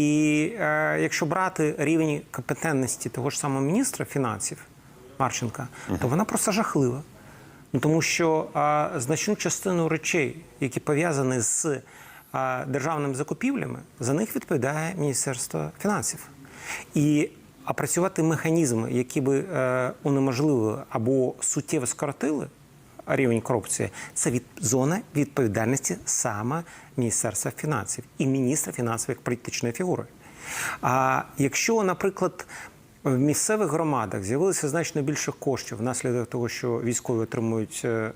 І е, якщо брати рівень компетентності того ж самого міністра фінансів Марченка, то вона просто жахлива. Ну тому що е, значну частину речей, які пов'язані з е, державними закупівлями, за них відповідає Міністерство фінансів. І опрацювати механізми, які би е, унеможливили або суттєво скоротили рівень корупції, це від зона відповідальності саме Міністерства фінансів і міністра фінансів як політичної фігури. А якщо, наприклад, в місцевих громадах з'явилося значно більше коштів внаслідок того, що військові отримують е, е,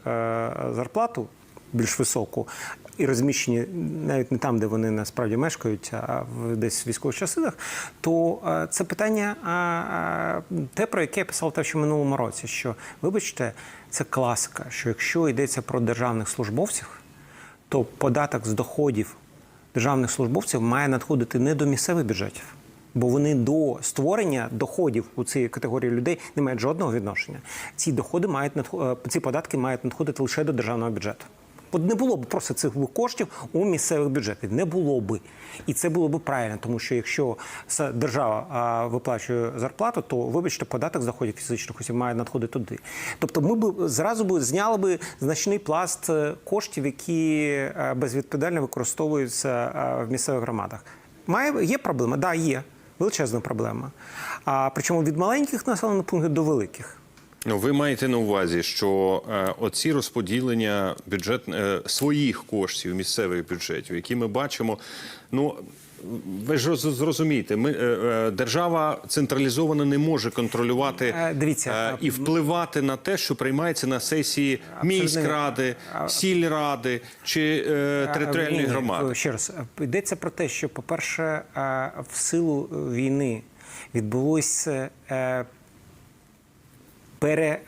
зарплату більш високу і розміщені навіть не там, де вони насправді мешкають, а в десь в військових частинах, то е, це питання те, про яке я писав те, що минулому році, що вибачте, це класика, що якщо йдеться про державних службовців, то податок з доходів державних службовців має надходити не до місцевих бюджетів, бо вони до створення доходів у цієї категорії людей не мають жодного відношення. Ці доходи мають е, ці податки мають надходити лише до державного бюджету. Не було б просто цих коштів у місцевих бюджетах. Не було би. І це було б правильно, тому що якщо держава виплачує зарплату, то вибачте, податок з доходів фізичних осіб має надходити туди. Тобто ми б зразу б зняли би значний пласт е, коштів, які е, безвідповідально використовуються е, в місцевих громадах. Має є проблема? Да, є величезна проблема. А причому від маленьких населених пунктів до великих. Ну, ви маєте на увазі, що е, оці розподілення бюджет е, своїх коштів місцевих бюджетів, які ми бачимо, ну. Ви ж зрозумієте, ми, е, е, держава централізовано не може контролювати Е, дивіться, е, і впливати на те, що приймається на сесії Абсолютно міськради, сільради чи е, територіальної Ні, ні, громади. Ще раз йдеться про те, що, по-перше, е, в силу війни відбулося е, пере,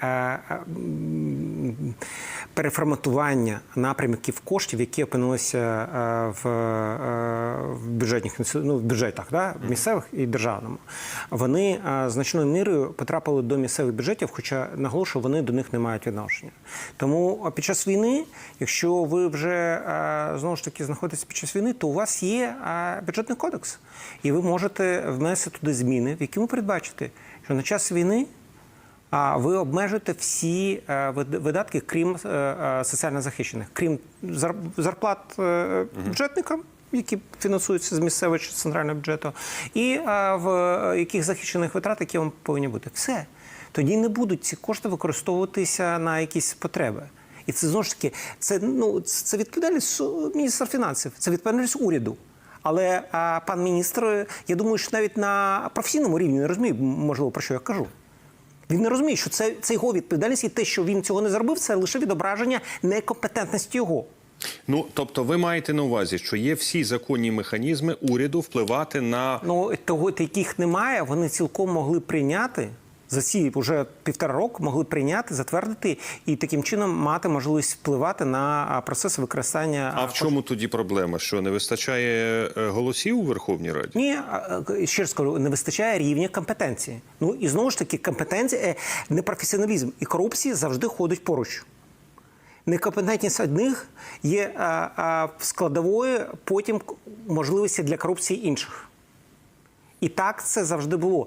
переформатування напрямків коштів, які опинилися в, в бюджетних ну, в бюджетах, да, місцевих і державному. Вони значною мірою потрапили до місцевих бюджетів, хоча наголошую, вони до них не мають відношення. Тому під час війни, якщо ви вже знову ж таки знаходитесь під час війни, то у вас є бюджетний кодекс, і ви можете внести туди зміни, в якому передбачити, що на час війни. А ви обмежуєте всі е, видатки, крім е, е, соціально захищених, крім зар- зарплат бюджетникам, які фінансуються з місцевого чи центрального бюджету, і в яких захищених витрат, які вам повинні бути. Все. Тоді не будуть ці кошти використовуватися на якісь потреби. І це знову ж таки, це ну це відповідальність міністра фінансів, це відповідальність уряду. Але а, пан міністр, я думаю, що навіть на професійному рівні не розуміє, можливо, про що я кажу. Він не розуміє, що це, це його відповідальність, і те, що він цього не зробив, це лише відображення некомпетентності його. Ну тобто, ви маєте на увазі, що є всі законні механізми уряду впливати на Ну того, яких немає, вони цілком могли прийняти за ці вже півтора року, могли прийняти, затвердити і таким чином мати можливість впливати на процес використання. А в чому тоді проблема? Що не вистачає е, голосів у Верховній Раді? Ні, ще раз кажу, не вистачає рівня компетенції. Ну і знову ж таки, компетенція, е, непрофесіоналізм і корупція завжди ходять поруч. Некомпетентність одних є складовою потім можливості для корупції інших. І так це завжди було.